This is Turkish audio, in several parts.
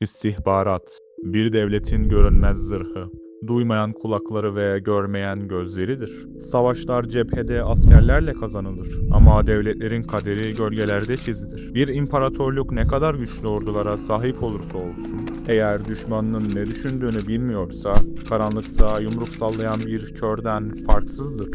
İstihbarat, bir devletin görünmez zırhı, duymayan kulakları ve görmeyen gözleridir. Savaşlar cephede askerlerle kazanılır ama devletlerin kaderi gölgelerde çizilir. Bir imparatorluk ne kadar güçlü ordulara sahip olursa olsun, eğer düşmanının ne düşündüğünü bilmiyorsa, karanlıkta yumruk sallayan bir körden farksızdır.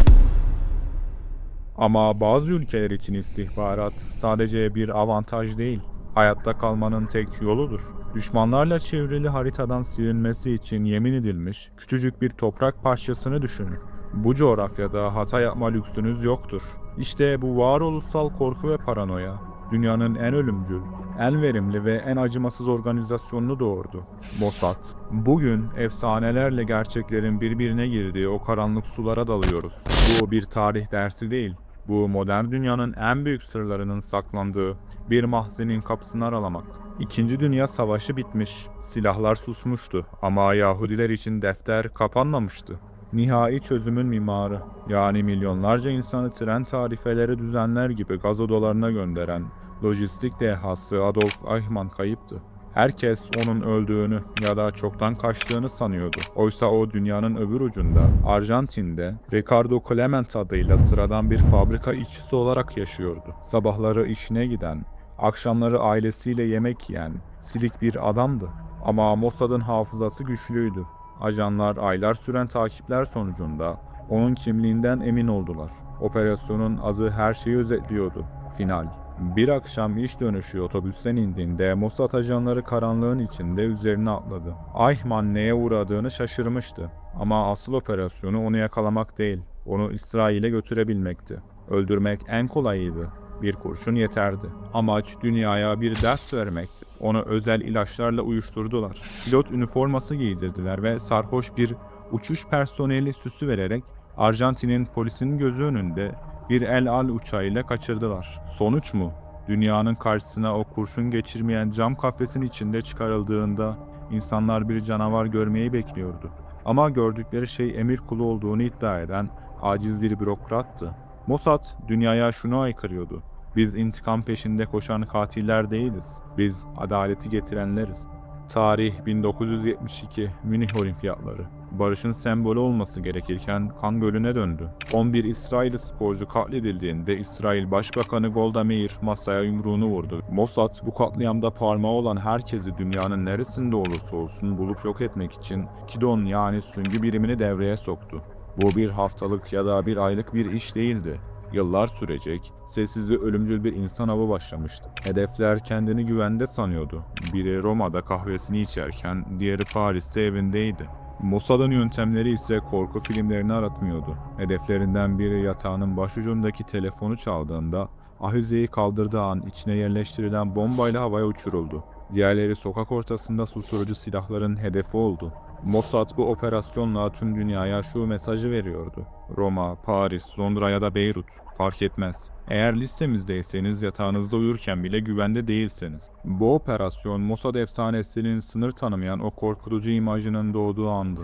Ama bazı ülkeler için istihbarat sadece bir avantaj değil, hayatta kalmanın tek yoludur. Düşmanlarla çevrili haritadan silinmesi için yemin edilmiş küçücük bir toprak parçasını düşünün. Bu coğrafyada hata yapma lüksünüz yoktur. İşte bu varoluşsal korku ve paranoya dünyanın en ölümcül, en verimli ve en acımasız organizasyonunu doğurdu. Mossad. Bugün efsanelerle gerçeklerin birbirine girdiği o karanlık sulara dalıyoruz. Bu bir tarih dersi değil. Bu modern dünyanın en büyük sırlarının saklandığı bir mahzenin kapısını aralamak. İkinci Dünya Savaşı bitmiş, silahlar susmuştu ama Yahudiler için defter kapanmamıştı. Nihai çözümün mimarı, yani milyonlarca insanı tren tarifeleri düzenler gibi gaz odalarına gönderen lojistik dehası Adolf Eichmann kayıptı. Herkes onun öldüğünü ya da çoktan kaçtığını sanıyordu. Oysa o dünyanın öbür ucunda, Arjantin'de Ricardo Clement adıyla sıradan bir fabrika işçisi olarak yaşıyordu. Sabahları işine giden, akşamları ailesiyle yemek yiyen, silik bir adamdı. Ama Mossad'ın hafızası güçlüydü. Ajanlar aylar süren takipler sonucunda onun kimliğinden emin oldular. Operasyonun adı her şeyi özetliyordu. Final. Bir akşam iş dönüşü otobüsten indiğinde Mossad ajanları karanlığın içinde üzerine atladı. Eichmann neye uğradığını şaşırmıştı. Ama asıl operasyonu onu yakalamak değil, onu İsrail'e götürebilmekti. Öldürmek en kolayıydı. Bir kurşun yeterdi. Amaç dünyaya bir ders vermekti. Onu özel ilaçlarla uyuşturdular. Pilot üniforması giydirdiler ve sarhoş bir uçuş personeli süsü vererek Arjantin'in polisinin gözü önünde bir El Al uçağıyla kaçırdılar. Sonuç mu? Dünyanın karşısına o kurşun geçirmeyen cam kafesin içinde çıkarıldığında insanlar bir canavar görmeyi bekliyordu. Ama gördükleri şey emir kulu olduğunu iddia eden aciz bir bürokrattı. Mossad dünyaya şunu aykırıyordu. Biz intikam peşinde koşan katiller değiliz. Biz adaleti getirenleriz. Tarih 1972 Münih Olimpiyatları. Barışın sembolü olması gerekirken kan gölüne döndü. 11 İsrail sporcu katledildiğinde İsrail Başbakanı Golda Meir masaya yumruğunu vurdu. Mossad bu katliamda parmağı olan herkesi dünyanın neresinde olursa olsun bulup yok etmek için Kidon yani süngü birimini devreye soktu. Bu bir haftalık ya da bir aylık bir iş değildi. Yıllar sürecek, sessiz ve ölümcül bir insan avı başlamıştı. Hedefler kendini güvende sanıyordu. Biri Roma'da kahvesini içerken, diğeri Paris'te evindeydi. Mossad'ın yöntemleri ise korku filmlerini aratmıyordu. Hedeflerinden biri yatağının başucundaki telefonu çaldığında ahizeyi kaldırdığı an içine yerleştirilen bombayla havaya uçuruldu. Diğerleri sokak ortasında susturucu silahların hedefi oldu. Mossad bu operasyonla tüm dünyaya şu mesajı veriyordu. Roma, Paris, Londra ya da Beyrut fark etmez. Eğer listemizdeyseniz yatağınızda uyurken bile güvende değilsiniz. Bu operasyon Mossad efsanesinin sınır tanımayan o korkutucu imajının doğduğu andı.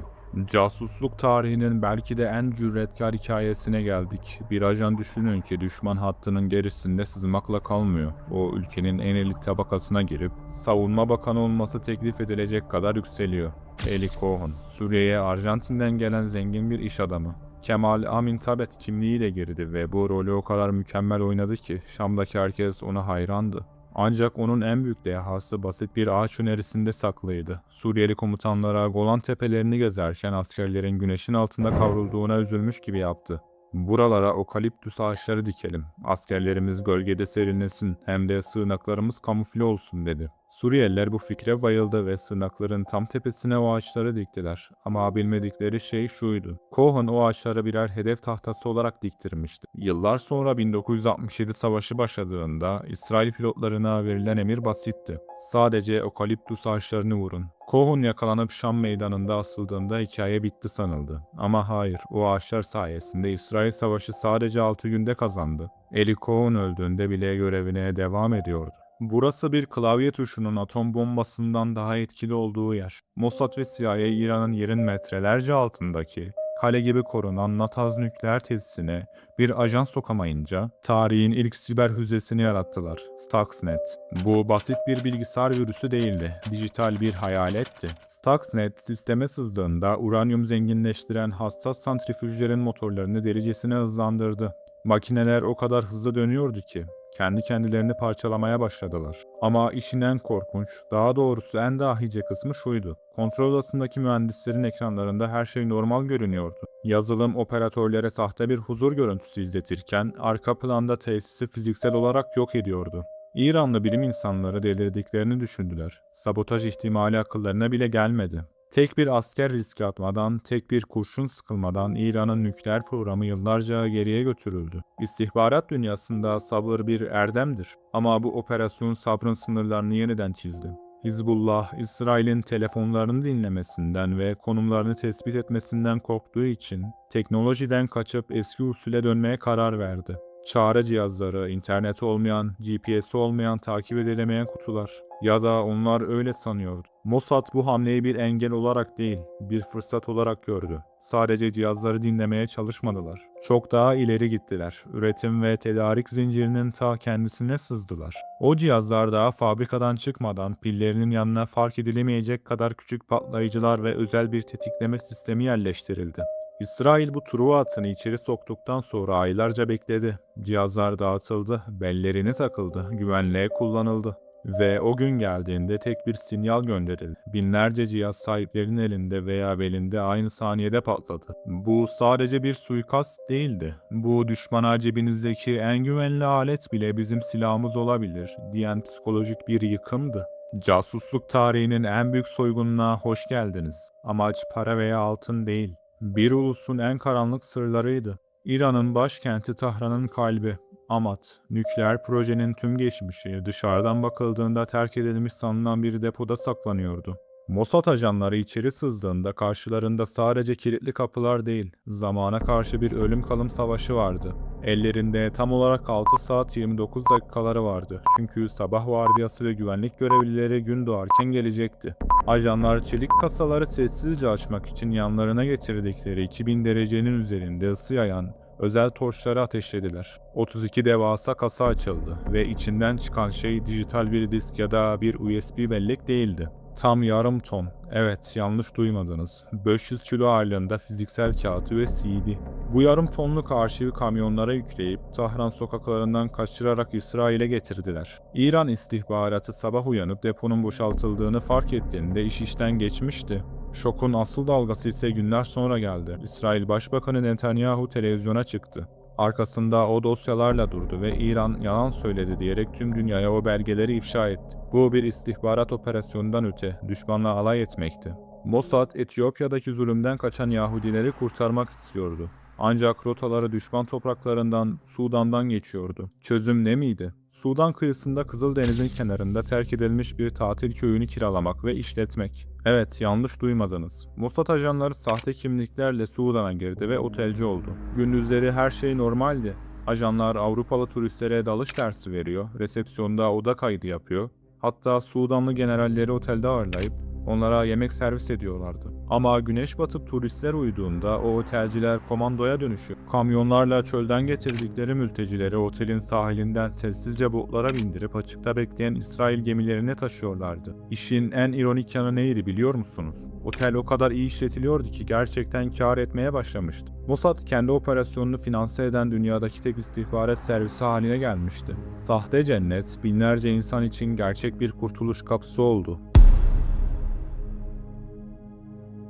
Casusluk tarihinin belki de en cüretkar hikayesine geldik. Bir ajan düşünün ki düşman hattının gerisinde sızmakla kalmıyor. O ülkenin en elit tabakasına girip savunma bakanı olması teklif edilecek kadar yükseliyor. Eli Cohen, Suriye'ye Arjantin'den gelen zengin bir iş adamı. Kemal Amin Tabet kimliğiyle girdi ve bu rolü o kadar mükemmel oynadı ki Şam'daki herkes ona hayrandı. Ancak onun en büyük dehası basit bir ağaç önerisinde saklıydı. Suriyeli komutanlara Golan tepelerini gezerken askerlerin güneşin altında kavrulduğuna üzülmüş gibi yaptı. Buralara okaliptüs ağaçları dikelim. Askerlerimiz gölgede serinlesin hem de sığınaklarımız kamufle olsun dedi. Suriyeliler bu fikre bayıldı ve sığınakların tam tepesine o ağaçları diktiler. Ama bilmedikleri şey şuydu. Cohen o ağaçları birer hedef tahtası olarak diktirmişti. Yıllar sonra 1967 savaşı başladığında İsrail pilotlarına verilen emir basitti. Sadece okaliptüs ağaçlarını vurun. Cohen yakalanıp Şam meydanında asıldığında hikaye bitti sanıldı. Ama hayır, o ağaçlar sayesinde İsrail savaşı sadece 6 günde kazandı. Eli Cohen öldüğünde bile görevine devam ediyordu. Burası bir klavye tuşunun atom bombasından daha etkili olduğu yer. Mossad ve CIA İran'ın yerin metrelerce altındaki kale gibi korunan Nataz nükleer tesisine bir ajan sokamayınca tarihin ilk siber hüzesini yarattılar. Stuxnet. Bu basit bir bilgisayar virüsü değildi. Dijital bir hayaletti. Stuxnet sisteme sızdığında uranyum zenginleştiren hassas santrifüjlerin motorlarını delicesine hızlandırdı. Makineler o kadar hızlı dönüyordu ki kendi kendilerini parçalamaya başladılar. Ama işin en korkunç, daha doğrusu en dahice kısmı şuydu. Kontrol odasındaki mühendislerin ekranlarında her şey normal görünüyordu. Yazılım operatörlere sahte bir huzur görüntüsü izletirken arka planda tesisi fiziksel olarak yok ediyordu. İranlı bilim insanları delirdiklerini düşündüler. Sabotaj ihtimali akıllarına bile gelmedi. Tek bir asker riske atmadan, tek bir kurşun sıkılmadan İran'ın nükleer programı yıllarca geriye götürüldü. İstihbarat dünyasında sabır bir erdemdir. Ama bu operasyon sabrın sınırlarını yeniden çizdi. Hizbullah, İsrail'in telefonlarını dinlemesinden ve konumlarını tespit etmesinden korktuğu için teknolojiden kaçıp eski usule dönmeye karar verdi. Çağrı cihazları, interneti olmayan, GPS'i olmayan, takip edilemeyen kutular. Ya da onlar öyle sanıyordu. Mossad bu hamleyi bir engel olarak değil, bir fırsat olarak gördü. Sadece cihazları dinlemeye çalışmadılar. Çok daha ileri gittiler. Üretim ve tedarik zincirinin ta kendisine sızdılar. O cihazlar daha fabrikadan çıkmadan pillerinin yanına fark edilemeyecek kadar küçük patlayıcılar ve özel bir tetikleme sistemi yerleştirildi. İsrail bu Truva atını içeri soktuktan sonra aylarca bekledi. Cihazlar dağıtıldı, bellerini takıldı, güvenliğe kullanıldı. Ve o gün geldiğinde tek bir sinyal gönderildi. Binlerce cihaz sahiplerinin elinde veya belinde aynı saniyede patladı. Bu sadece bir suikast değildi. Bu düşmana cebinizdeki en güvenli alet bile bizim silahımız olabilir diyen psikolojik bir yıkımdı. Casusluk tarihinin en büyük soygununa hoş geldiniz. Amaç para veya altın değil. Bir ulusun en karanlık sırlarıydı. İran'ın başkenti Tahran'ın kalbi. Amat, nükleer projenin tüm geçmişi dışarıdan bakıldığında terk edilmiş sanılan bir depoda saklanıyordu. Mossad ajanları içeri sızdığında karşılarında sadece kilitli kapılar değil, zamana karşı bir ölüm kalım savaşı vardı. Ellerinde tam olarak 6 saat 29 dakikaları vardı. Çünkü sabah vardiyası ve güvenlik görevlileri gün doğarken gelecekti. Ajanlar çelik kasaları sessizce açmak için yanlarına getirdikleri 2000 derecenin üzerinde ısı yayan özel torçları ateşlediler. 32 devasa kasa açıldı ve içinden çıkan şey dijital bir disk ya da bir USB bellek değildi. Tam yarım ton. Evet, yanlış duymadınız. 500 kilo ağırlığında fiziksel kağıt ve CD. Bu yarım tonluk arşivi kamyonlara yükleyip Tahran sokaklarından kaçırarak İsrail'e getirdiler. İran istihbaratı sabah uyanıp deponun boşaltıldığını fark ettiğinde iş işten geçmişti. Şokun asıl dalgası ise günler sonra geldi. İsrail Başbakanı Netanyahu televizyona çıktı. Arkasında o dosyalarla durdu ve İran yalan söyledi diyerek tüm dünyaya o belgeleri ifşa etti. Bu bir istihbarat operasyonundan öte düşmanla alay etmekti. Mossad, Etiyopya'daki zulümden kaçan Yahudileri kurtarmak istiyordu. Ancak rotaları düşman topraklarından, Sudan'dan geçiyordu. Çözüm ne miydi? Sudan kıyısında Kızıldeniz'in kenarında terk edilmiş bir tatil köyünü kiralamak ve işletmek. Evet, yanlış duymadınız. Mossad ajanları sahte kimliklerle Sudan'a girdi ve otelci oldu. Gündüzleri her şey normaldi. Ajanlar Avrupalı turistlere dalış dersi veriyor, resepsiyonda oda kaydı yapıyor. Hatta Sudanlı generalleri otelde ağırlayıp onlara yemek servis ediyorlardı. Ama güneş batıp turistler uyuduğunda o otelciler komandoya dönüşüp kamyonlarla çölden getirdikleri mültecileri otelin sahilinden sessizce botlara bindirip açıkta bekleyen İsrail gemilerine taşıyorlardı. İşin en ironik yanı neydi biliyor musunuz? Otel o kadar iyi işletiliyordu ki gerçekten kar etmeye başlamıştı. Mossad kendi operasyonunu finanse eden dünyadaki tek istihbarat servisi haline gelmişti. Sahte cennet binlerce insan için gerçek bir kurtuluş kapısı oldu.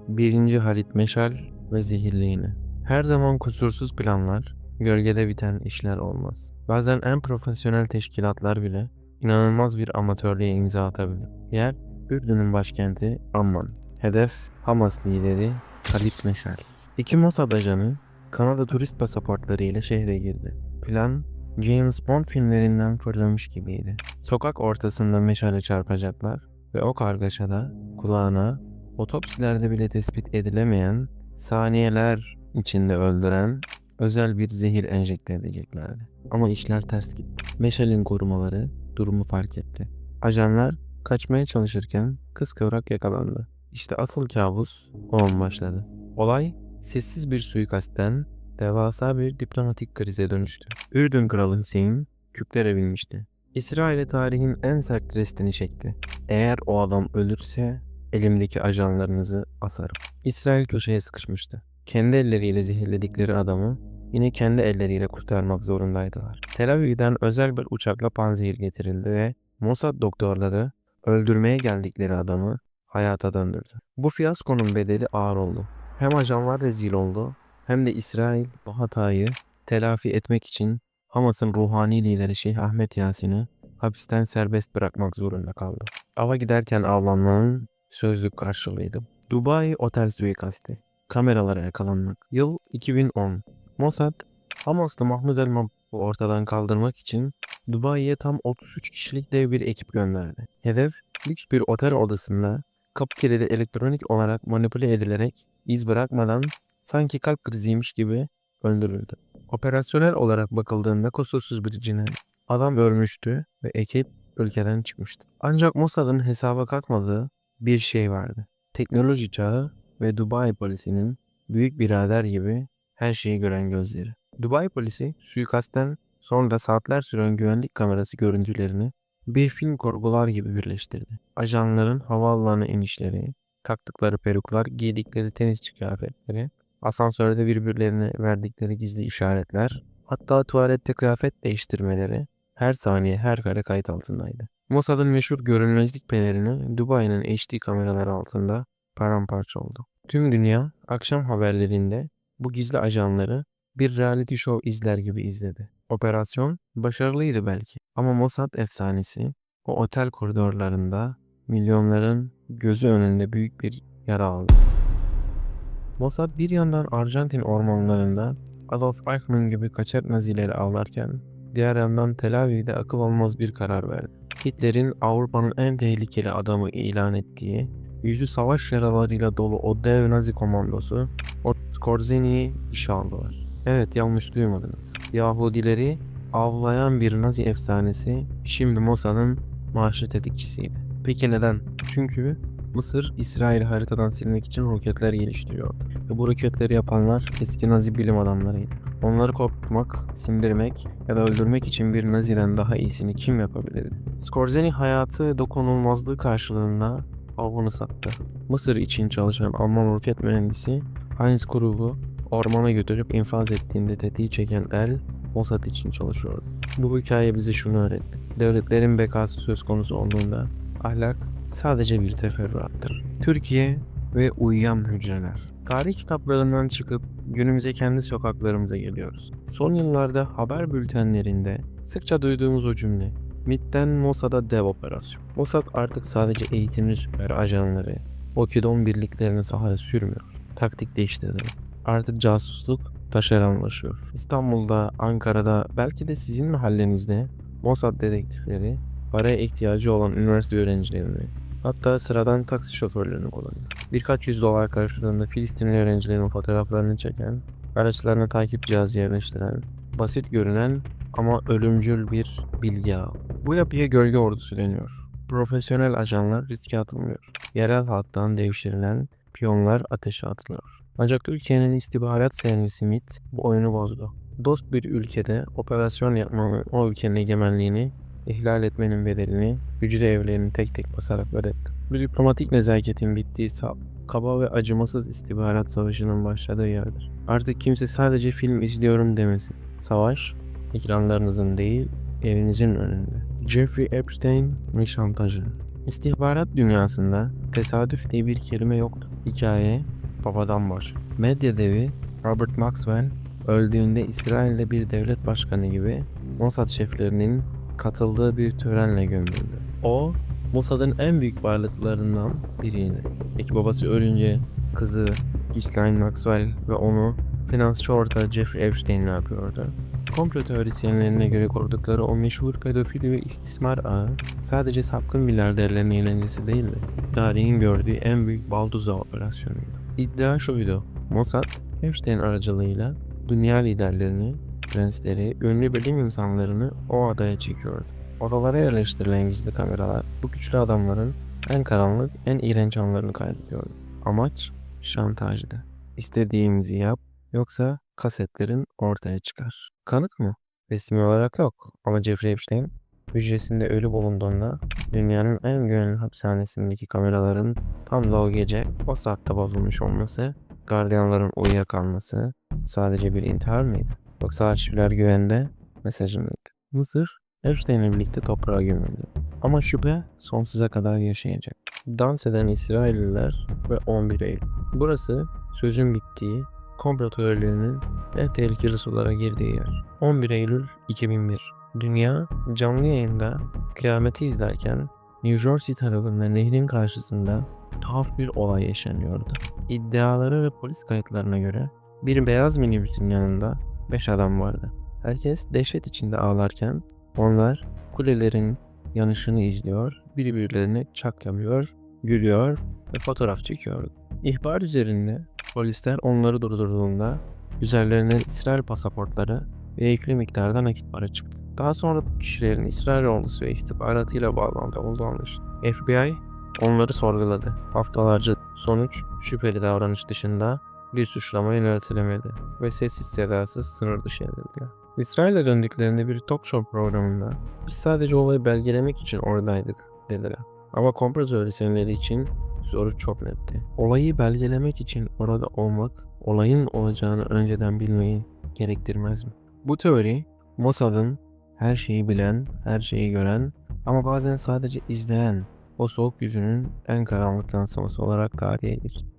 Birinci Halit Meşal ve Zehirli İğne. Her zaman kusursuz planlar, gölgede biten işler olmaz. Bazen en profesyonel teşkilatlar bile inanılmaz bir amatörlüğe imza atabilir. Yer, Ürdün'ün başkenti Amman. Hedef, Hamas lideri Halit Meşal. İki Mossad ajanı Kanada turist pasaportları ile şehre girdi. Plan, James Bond filmlerinden fırlamış gibiydi. Sokak ortasında meşale çarpacaklar ve o kargaşada kulağına otopsilerde bile tespit edilemeyen, saniyeler içinde öldüren özel bir zehir enjekte edeceklerdi. Ama işler ters gitti. Meşal'in korumaları durumu fark etti. Ajanlar kaçmaya çalışırken kıskıvrak yakalandı. İşte asıl kabus o an başladı. Olay sessiz bir suikastten devasa bir diplomatik krize dönüştü. Ürdün Kralı Hüseyin küplere binmişti. İsrail'e tarihin en sert restini çekti. Eğer o adam ölürse elimdeki ajanlarınızı asarım. İsrail köşeye sıkışmıştı. Kendi elleriyle zehirledikleri adamı yine kendi elleriyle kurtarmak zorundaydılar. Tel Aviv'den özel bir uçakla panzehir getirildi ve Mossad doktorları öldürmeye geldikleri adamı hayata döndürdü. Bu fiyaskonun bedeli ağır oldu. Hem ajanlar rezil oldu hem de İsrail bu hatayı telafi etmek için Hamas'ın ruhani lideri Şeyh Ahmet Yasin'i hapisten serbest bırakmak zorunda kaldı. Ava giderken avlanmanın sözlük karşılığıydı. Dubai Otel suikasti. Kameralara yakalanmak. Yıl 2010. Mossad, Hamaslı Mahmud el Mabhou'yu ortadan kaldırmak için Dubai'ye tam 33 kişilik dev bir ekip gönderdi. Hedef, lüks bir otel odasında kapı kilidi elektronik olarak manipüle edilerek iz bırakmadan sanki kalp kriziymiş gibi öldürüldü. Operasyonel olarak bakıldığında kusursuz bir cinayet. Adam ölmüştü ve ekip ülkeden çıkmıştı. Ancak Mossad'ın hesaba katmadığı bir şey vardı. Teknoloji çağı ve Dubai polisinin büyük birader gibi her şeyi gören gözleri. Dubai polisi suikastten sonra saatler süren güvenlik kamerası görüntülerini bir film kurgular gibi birleştirdi. Ajanların havaalanı inişleri, taktıkları peruklar, giydikleri tenisçi kıyafetleri, asansörde birbirlerine verdikleri gizli işaretler, hatta tuvalette kıyafet değiştirmeleri her saniye her kare kayıt altındaydı. Mossad'ın meşhur görünmezlik pelerini Dubai'nin HD kameraları altında paramparça oldu. Tüm dünya akşam haberlerinde bu gizli ajanları bir reality show izler gibi izledi. Operasyon başarılıydı belki ama Mossad efsanesi o otel koridorlarında milyonların gözü önünde büyük bir yara aldı. Mossad bir yandan Arjantin ormanlarında Adolf Eichmann gibi kaçak nazileri avlarken diğer yandan Tel Aviv'de akıl almaz bir karar verdi. Hitler'in Avrupa'nın en tehlikeli adamı ilan ettiği, yüzü savaş yaralarıyla dolu o dev nazi komandosu Skorzeni'yi işe aldılar. Evet yanlış duymadınız. Yahudileri avlayan bir nazi efsanesi şimdi Mossad'ın maaşlı tetikçisiydi. Peki neden? Çünkü Mısır, İsrail'i haritadan silmek için roketler geliştiriyor. Ve bu roketleri yapanlar eski Nazi bilim adamlarıydı. Onları korkutmak, sindirmek ya da öldürmek için bir Nazi'den daha iyisini kim yapabilirdi? Skorzeny hayatı dokunulmazlığı karşılığında avını sattı. Mısır için çalışan Alman roket mühendisi Heinz Krug'u ormana götürüp infaz ettiğinde tetiği çeken el Mossad için çalışıyordu. Bu hikaye bize şunu öğretti. Devletlerin bekası söz konusu olduğunda ahlak sadece bir teferruattır. Türkiye ve uyuyan hücreler. Tarih kitaplarından çıkıp günümüze kendi sokaklarımıza geliyoruz. Son yıllarda haber bültenlerinde sıkça duyduğumuz o cümle MIT'ten Mossad'a dev operasyon. Mossad artık sadece eğitimli süper ajanları, Okidon birliklerini sahaya sürmüyor. Taktik değiştirdi. Artık casusluk taşeronlaşıyor. İstanbul'da, Ankara'da, belki de sizin mahallenizde Mossad dedektifleri paraya ihtiyacı olan üniversite öğrencilerini, hatta sıradan taksi şoförlerini kullanıyor. Birkaç yüz dolar karşılığında Filistinli öğrencilerin fotoğraflarını çeken, araçlarına takip cihazı yerleştiren, basit görünen ama ölümcül bir bilgi ağı. Bu yapıya gölge ordusu deniyor. Profesyonel ajanlar riske atılmıyor. Yerel halktan devşirilen piyonlar ateşe atılıyor. Ancak Türkiye'nin istihbarat servisi MİT bu oyunu bozdu. Dost bir ülkede operasyon yapmanın o ülkenin egemenliğini ihlal etmenin bedelini hücre evlerini tek tek basarak ödetti. Bu diplomatik nezaketin bittiği sal, kaba ve acımasız istihbarat savaşının başladığı yerdir. Artık kimse sadece film izliyorum demesin. Savaş, ekranlarınızın değil, evinizin önünde. Jeffrey Epstein ve şantajı. İstihbarat dünyasında tesadüf diye bir kelime yoktu. Hikaye babadan baş. Medya devi Robert Maxwell öldüğünde İsrail'de bir devlet başkanı gibi Mossad şeflerinin katıldığı bir törenle gömüldü. O, Mossad'ın en büyük varlıklarından biriydi. Peki babası ölünce kızı Ghislaine Maxwell ve onu finansçı ortağı Jeffrey Epstein yapıyordu? Komplo teorisyenlerine göre kurdukları o meşhur pedofili ve istismar ağı sadece sapkın milyarderlerin eğlencesi değildi. Tarihin gördüğü en büyük balduza operasyonuydu. İddia şuydu. Mossad, Epstein aracılığıyla dünya liderlerini, prensleri, ünlü bilim insanlarını o adaya çekiyordu. Odalara yerleştirilen gizli kameralar bu güçlü adamların en karanlık, en iğrenç anlarını kaydediyordu. Amaç şantajdı. istediğimizi yap yoksa kasetlerin ortaya çıkar. Kanıt mı? Resmi olarak yok ama Jeffrey Epstein hücresinde ölü bulunduğunda dünyanın en güvenli hapishanesindeki kameraların tam da o gece o saatte bozulmuş olması, gardiyanların uyuyakalması sadece bir intihar mıydı? Yoksa arşivler güvende mesajı mıydı? Mısır Epstein'le birlikte toprağa gömüldü. Ama şüphe sonsuza kadar yaşayacak. Dans eden İsrailliler ve 11 Eylül. Burası sözün bittiği, komplo teorilerinin en tehlikeli sulara girdiği yer. 11 Eylül 2001. Dünya canlı yayında kıyameti izlerken New Jersey tarafında nehrin karşısında tuhaf bir olay yaşanıyordu. İddialara ve polis kayıtlarına göre bir beyaz minibüsün yanında 5 adam vardı. Herkes dehşet içinde ağlarken onlar kulelerin yanışını izliyor, birbirlerine çak yapıyor, gülüyor ve fotoğraf çekiyordu. İhbar üzerinde polisler onları durdurduğunda üzerlerine İsrail pasaportları ve yüklü miktarda nakit para çıktı. Daha sonra bu kişilerin İsrail ordusu ve istihbaratıyla bağlantı olduğu anlaşıldı. FBI onları sorguladı. Haftalarca sonuç şüpheli davranış dışında bir suçlama yöneltilemedi ve sessiz sedasız sınır dışı edildi. İsrail'e döndüklerinde bir talk show programında biz sadece olayı belgelemek için oradaydık dediler. Ama komplo teorisyenleri için soru çok netti. Olayı belgelemek için orada olmak, olayın olacağını önceden bilmeyi gerektirmez mi? Bu teori Mossad'ın her şeyi bilen, her şeyi gören ama bazen sadece izleyen o soğuk yüzünün en karanlık yansıması olarak tarihe geçti.